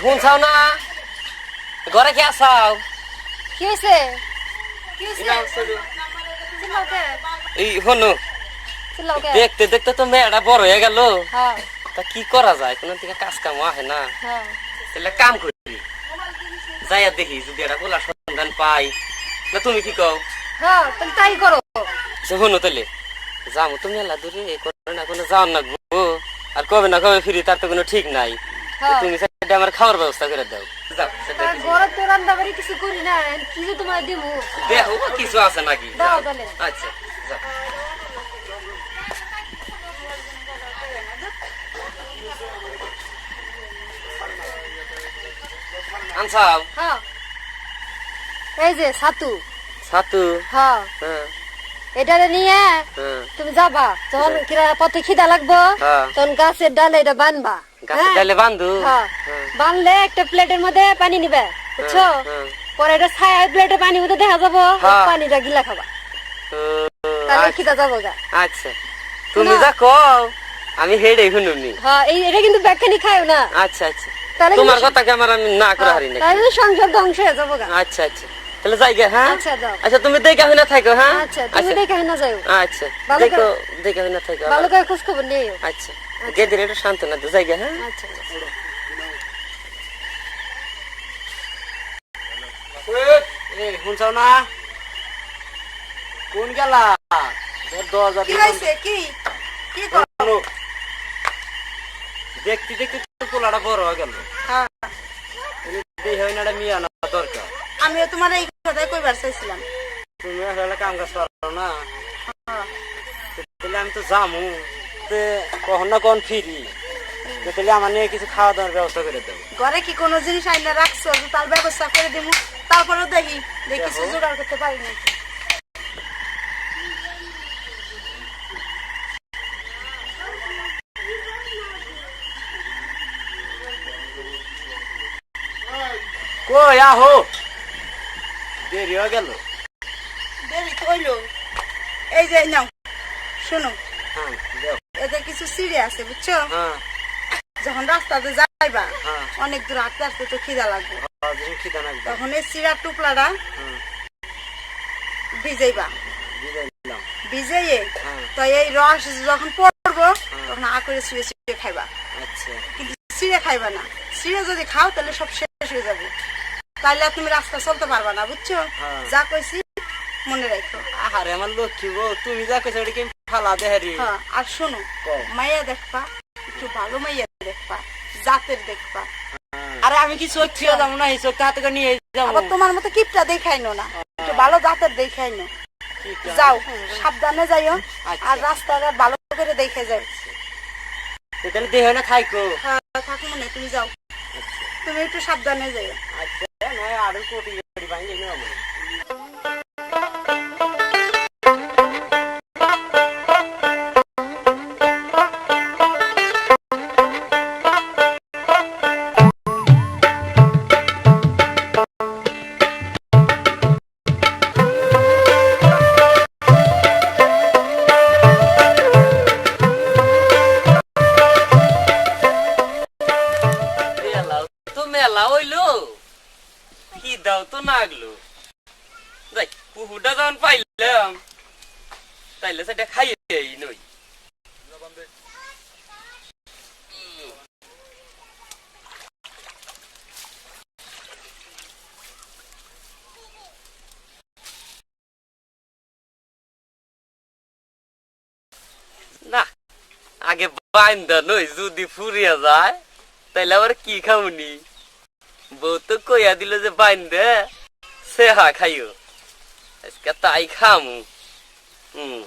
শুন চাও না? ঘরে কে আসাও কি হয়েছে এই হনু দেখতে দেখতে তো মেয়েটা বড় হয়ে গেল। হ্যাঁ। তা কি করা যায়? কোনো দিকে কাজ কাম আহে না। হ্যাঁ। তাহলে কাম করি। যাইয়া দেখি যদি একটা পোলা সন্ধান পাই। না তুমি কি কও? হ্যাঁ তাহলে তাই করো। সে হনু তাহলে। যাব তো মেলা দূরে করে না কোনো যাওয়ার না গো। আর কবে না কবে ফিরি তার তো কোনো ঠিক নাই। হ্যাঁ। তুমি সেটা আমার খাওয়ার ব্যবস্থা করে দাও। যাও ঘরে তো রান্না বাড়ি কিছু করি না কি তোমার দিমু। দেখো কিছু আছে নাকি? দাও তাহলে। আচ্ছা। হ্যাঁ। এই যে সাতু। হ্যাঁ। হ্যাঁ। এটারে নিয়ে তুমি যাবা কিরা কত খিদা লাগবো। তখন গাছের ডালে এটা বানবা। গাছের হ্যাঁ? ডালে বান্ধু। হ্যাঁ। বানলে একটা প্লেটের মধ্যে পানি নিবে বুঝছ? হ্যাঁ। পরে এটা ছায়া প্লেটে পানি মধ্যে দেখা যাব। পানিটা গিলা খাবা। তাহলে আচ্ছা, খিদা যাব গা। আচ্ছা। তুমি না। যা কও আমি হেডে শুনুনি। হ্যাঁ এই এটা কিন্তু ব্যাখ্যানি খায় না। আচ্ছা আচ্ছা। তাহলে তোমার কথা কি আমার আমি না করে হারি নাকি? তাহলে সংসার ধ্বংস হয়ে যাব গা। আচ্ছা আচ্ছা। তাহলে যাই গে হ্যাঁ? আচ্ছা, তুমি দেখে হই না থাকো হ্যাঁ? আচ্ছা তুমি দেখে না যাও আচ্ছা। দেখো করে- দেখে হই না থাকো ভালো করে খোঁজ খবর নিও। আচ্ছা। গেদির একটু শান্ত না তো যাই গে হ্যাঁ? আচ্ছা এই শুনছাও না? কোন গেলা? দেখতে দেখতে পোলাটা বড় হয়ে গেল। হ্যাঁ, মিয়া না দরকার। আমিও তোমার এই কথাই কইবার চাইছিলাম। তুমি আসলে কাম কাজ পারো না। হ্যাঁ, তাহলে আমি তো যামু। তে কখন না কখন ফিরি তাহলে আমার নিয়ে কিছু খাওয়া দাওয়ার ব্যবস্থা করে দেবো ঘরে কি কোনো জিনিস আইনা রাখছো? যে তার ব্যবস্থা করে দিব তারপরে দেখি দেখি কিছু জোগাড় করতে পারি না কই আহো! দেরি হয়ে গেল। দেরি তো হইল এই যে নাও শোনো। হ্যাঁ দেও। এতে কিছু সিঁড়ি আছে বুঝছ? হ্যাঁ। যখন রাস্তাতে যাইবা হ্যাঁ। অনেক দূর হাঁটতে হাঁটতে তো খিদা লাগবে। হ্যাঁ, খিদা একদম তখন এই সিঁড়ার টুকলাটা ভিজাইবা। ভিজাইয়ে তো এই রস যখন পড়ব তখন আ করে শুয়ে শুয়ে খাইবা। আচ্ছা। কিন্তু খাইবা না। চিড়ে যদি খাও তাহলে সব শেষ হয়ে যাবে। তাহলে তুমি রাস্তা চলতে পারবা না বুঝছ। যা কইছি মনে রাখো। আহারে আমার লক্ষ্মী গো তুমি যা কইছো কি ফালা হ্যাঁ আর শোনো। মাইয়া দেখবা একটু ভালো মাইয়া দেখবা জাতের দেখবা। আরে আমি কি চোখ যাব না এই চোখটা হাতে করে নিয়ে যাব? আবার তোমার মতো কিপটা দেখাইনো না একটু ভালো জাতের দেখাইনো যাও সাবধানে যাইও আচ্ছা। আর রাস্তাঘাট ভালো করে দেখে যাও। তাহলে দেহ না হ্যাঁ থাকো মনে তুমি যাও। তুমি একটু সাবধানে যাইও। আচ্ছা নয় আরও কোটি কোটি ভাঙে তো হইল। কি তো নাগলো। যাই পুহুটা যখন পাইলাম, তাইলে সেটা খাইয়ে নই। না, আগে বাইন্দা নই, যদি ফুরিয়া যায়, তাইলে আবার কি খামুনি? বউ তো কইয়া দিল যে বাইন্দে সে হা খাইও আজকে তাই খামু হুম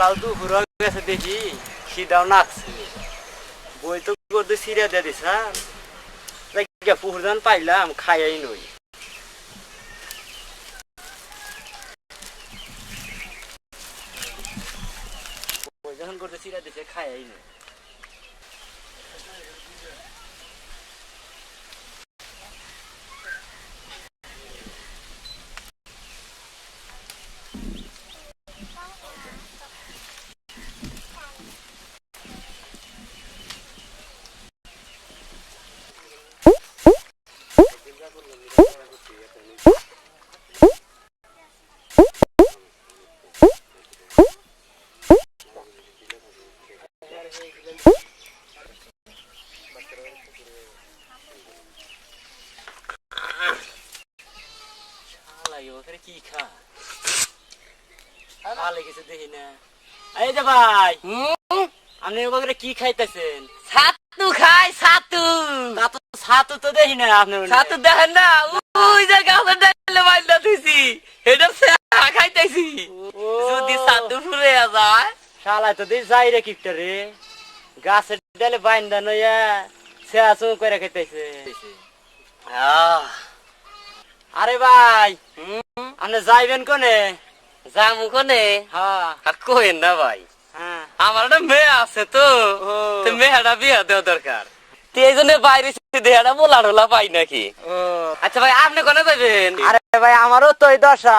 লাউ তো ঘুরা গেছে দেখি খিদাও নাকছে বই তো করতে সিরিয়া দিয়ে দিস হ্যাঁ? পুকুর ধান পাইলাম, খাইয়াই নই। যখন করতে সিরা দিছে, খাইয়াই নই কি খা ভালো কিছু দেখি না। এই যে ভাই আপনি ওগুলো কি খাইতেছেন? ছাতু খাই ছাতু। তা তো ছাতু তো দেখি না আপনি। ছাতু দেখেন না ওই যে গাছের ডালে বাইন্দা এটা খাইতেছি। যদি ছাতু ফুরে যায়। শালা তো যাই রে কিপটা রে। গাছের ডালে বাইন্দা নইয়া চৌ করে খাইতেছে। আরে ভাই আপনি যাইবেন কোনে? যামু কোনে হ্যাঁ। আর কোয়েন না ভাই। হ্যাঁ। আমার একটা মেয়ে আছে তো। মেয়েটা বিয়া দেওয়া দরকার। তো এই জন্য বাইরে দেহাটা মোলা টোলা পাই নাকি? আচ্ছা ভাই আপনি কোনে যাবেন? আরে ভাই আমারও তো এই দশা।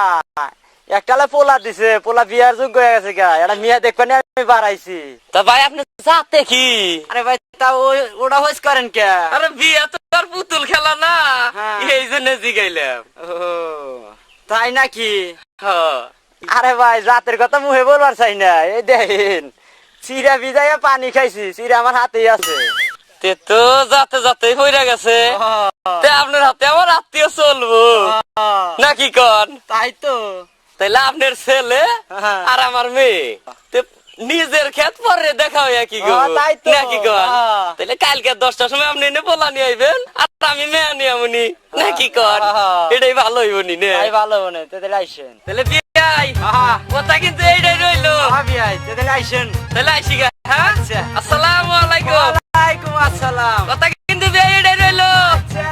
একটালে পোলা দিছে পোলা বিয়ার যোগ্য হয়ে গেছে গা। এটা মিয়া দেখবেন আমি বাড়াইছি। তা ভাই আপনি যাতে কি? আরে ভাই তা ওটা হইস করেন কে? আরে বিয়া তো আর পুতুল খেলা না। হ্যাঁ। এই জন্য জিগাইলাম। তাই নাকি? হ্যাঁ। আরে ভাই রাতের কথা মুহে বলবার চাই না। এই দেখেন চিরা ভিজাইয়া পানি খাইছি চিরা আমার হাতেই আছে। তে তো যাতে যাতে হইরা গেছে। তে আপনার হাতে আমার আত্মীয় চলবো। নাকি কন? তাই তো। তাইলে আপনার ছেলে হ্যাঁ। আর আমার মেয়ে। তে নিজের ক্ষেত পরে দেখা হইয়া কি গো। হ্যাঁ। নাকি হ্যাঁ। তাইলে কালকে দশটার সময় আপনি এনে পোলা নিয়ে আইবেন আর আমি মেয়ে নিয়ে আমনি। নাকি কন? হ্যাঁ। এটাই ভালো হইব নি ভালো তেদের আইসেন। তাহলে কথা কিন্তু এইটাই রইল? তেদের আইসেন। তাহলে আইসি গা হ্যাঁ? আচ্ছা। আসসালামু আলাইকুম। ওয়ালাইকুম আসসালাম। কথা কিন্তু এইটাই রইল? আচ্ছা।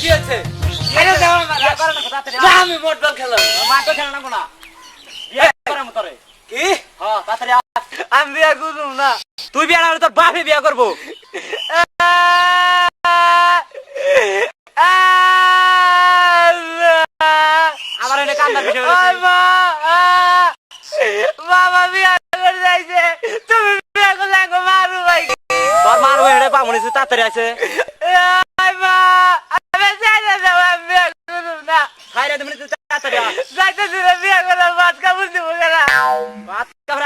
কি আমি কি? বিয়া না। তুই বিয়া না তোর বাপে বিয়া করব। আমার এনে কান্দার বিষয় বাবা বিয়া করে যাইছে। তুমি বিয়া করলে গো মারু ভাই তোর মারু হেড়ে পামুনি তাড়াতাড়ি আছে। আমি দিব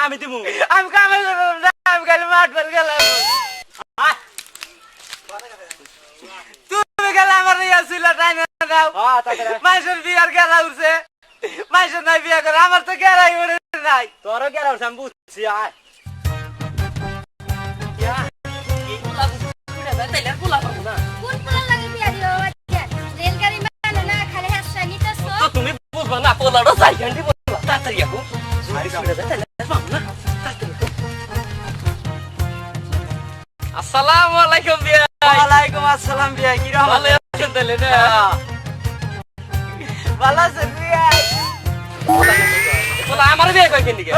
আমি দিব আমি না আমি খালি মাঠ গেলাম তুমি গেলে আমার ইয়া ছিল তাই না দাও মাইসের বিয়ার গেলা উঠছে। মাইসের নাই বিয়া করে আমার তো গেলাই উঠে নাই। তোরও গেলা উঠছে আমি বুঝছি আয়। মানে তুমি বুঝবা না পোলারও যাই তাড়াতাড়ি। আসসালামু আলাইকুম বিয়া ওয়ালাইকুম আসসালাম বিয়া কি রহমান ভালো আছেন তাহলে না? ভালো পোলা আমার বিয়ে কয় কেন দিকে?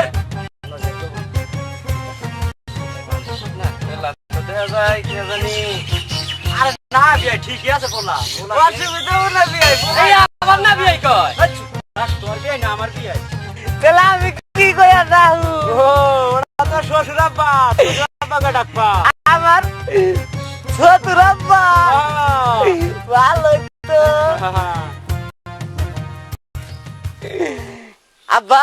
আরে না বিয়া ঠিকই আছে বলা। অসুবিধা না বিয়া আমার না বিয়ে কয়? তোর বিয়ে না আমার বিয়ে। তাহলে আমি কি কইয়া দাও ওরা তো শ্বশুর আব্বা আব্বাকে ডাকবা। আমার শ্বশুর আব্বা। ভালো তো। আব্বা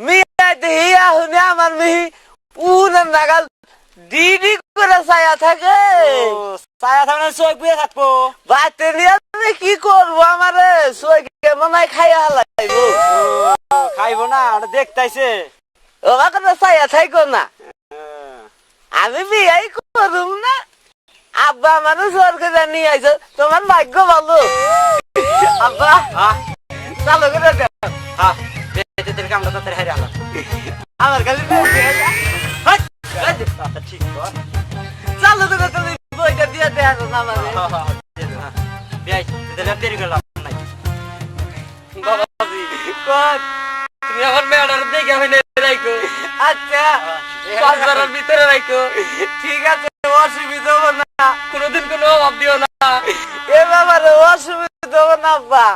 মিয়া দেহিয়া হুনে আমার মিহি উনার নাগাল ডিডি করে ছায়া থাকে। ছায়া থাকে না চোখ বুয়ে থাকব বাড়িতে নিয়ে আমি কি করব আমারে? চোখ কেমন খাইয়া হালাইবো খাইবো না ওটা দেখতাইছে। ওরা কথা ছায়া থাকো না। আমি বিয়াই করুম না। আব্বা আমার সরকে জানি আইছো তোমার ভাগ্য ভালো। আব্বা। চালু করে দেও হ্যাঁ কামটা তাড়াতাড়ি হারিয়ে আলাম আমার খালি ঠিক চালু করে তুমি বইটা দিয়ে দেখো না দেরি করলাম বাবাজি কোন তুমি আমার মেয়েটার দেখে হইলে রাখো আচ্ছা পাঁচ বারের ভিতরে রাখো ঠিক আছে অসুবিধা হব না। কোনোদিন কোনো অভাব দিও না। এ বাবার অসুবিধা হব না আব্বা।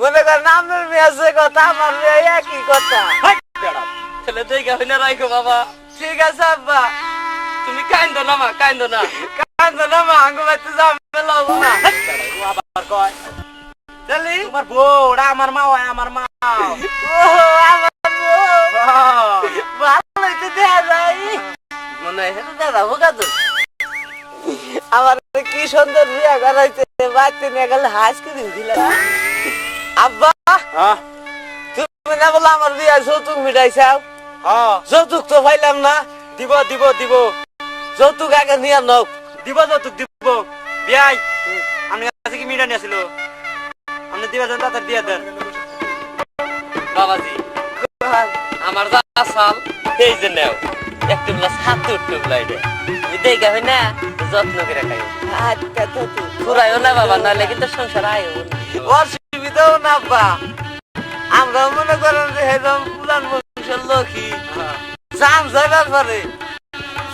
মনে করেন আপনার মেয়ে আছে কথা আমার মেয়ে একই কথা। ছেলে দেখে হইলে রাখো বাবা। ঠিক আছে আব্বা। তুমি কাইন্দ না মা কাইন্দ না। কান্দো না মা আঙ্গু বাইতে ঝামেলা হব না। আবার কয়। তাহলে তোমার বউ ওরা আমার মা হয় আমার মা। ও আমার ভালো হইতে দেয়া যায় মনে হয় দাদা হোকা তো। আমার কি সুন্দর বিয়া করাইছে বাচ্চা নিয়ে গেলে হাস করে দিলাম আব্বা হ্যাঁ? তুমি না বলো আমার বিয়া যৌতুক মিটাইছাও? হ্যাঁ। যৌতুক তো পাইলাম না। দিব দিব দিব। যৌতুক আগে নিয়ে নাও। দিব যৌতুক দিব। বিয়াই আপনার কাছে কি মিটা নিয়েছিল আপনি দিবা দেন তাড়াতাড়ি দিয়ে দেন। বাবাজি আমার যা আসাল এই যে নেও। একটু প্লাস সাত টুকলা এটা তুমি দেখে হয় না যত্ন করে খাইও। আচ্ছা তো না বাবা নাহলে কিন্তু সংসার আয়ও না। অসুবিধাও না আব্বা আমরা মনে করেন যে হেরম পুরান বংশের লোকই। জান যাবার পরে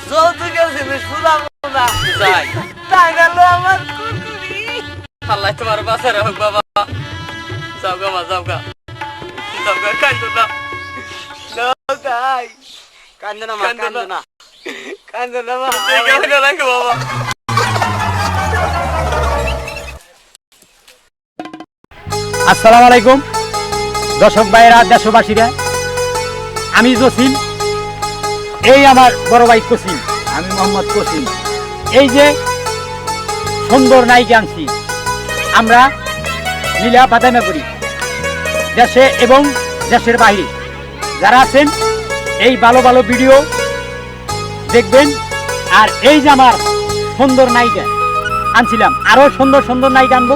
যৌতুকের জিনিস ফুলাম না। যাই। তাই গেল আমার আল্লাহ তোমার বাসার হোক বাবা। যাও গা মা যাও গা। যাও গা কান্দো না। কান্দো না মা কান্দো না। কান্দো না বাবা। আসসালামু আলাইকুম। দর্শক ভাইয়েরা দেশবাসীরা আমি জসিম। এই আমার বড় ভাই কসিম। আমি মোহাম্মদ কসিম। এই যে সুন্দর নায়িকা আনছি আমরা লীলা বাদামে করি দেশে এবং দেশের বাইরে। যারা আছেন এই ভালো ভালো ভিডিও দেখবেন আর এই যে আমার সুন্দর নায়িকা আনছিলাম আরও সুন্দর সুন্দর নায়িকা আনব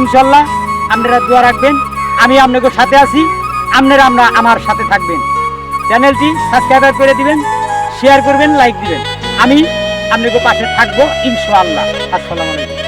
ইনশাল্লাহ আপনারা দোয়া রাখবেন। আমি আপনাদের সাথে আছি। আপনারা আমরা আমার সাথে থাকবেন। চ্যানেলটি সাবস্ক্রাইব করে দিবেন শেয়ার করবেন লাইক দিবেন। আমি আপনাদের পাশে থাকব, ইনশাআল্লাহ। আসসালামু আলাইকুম।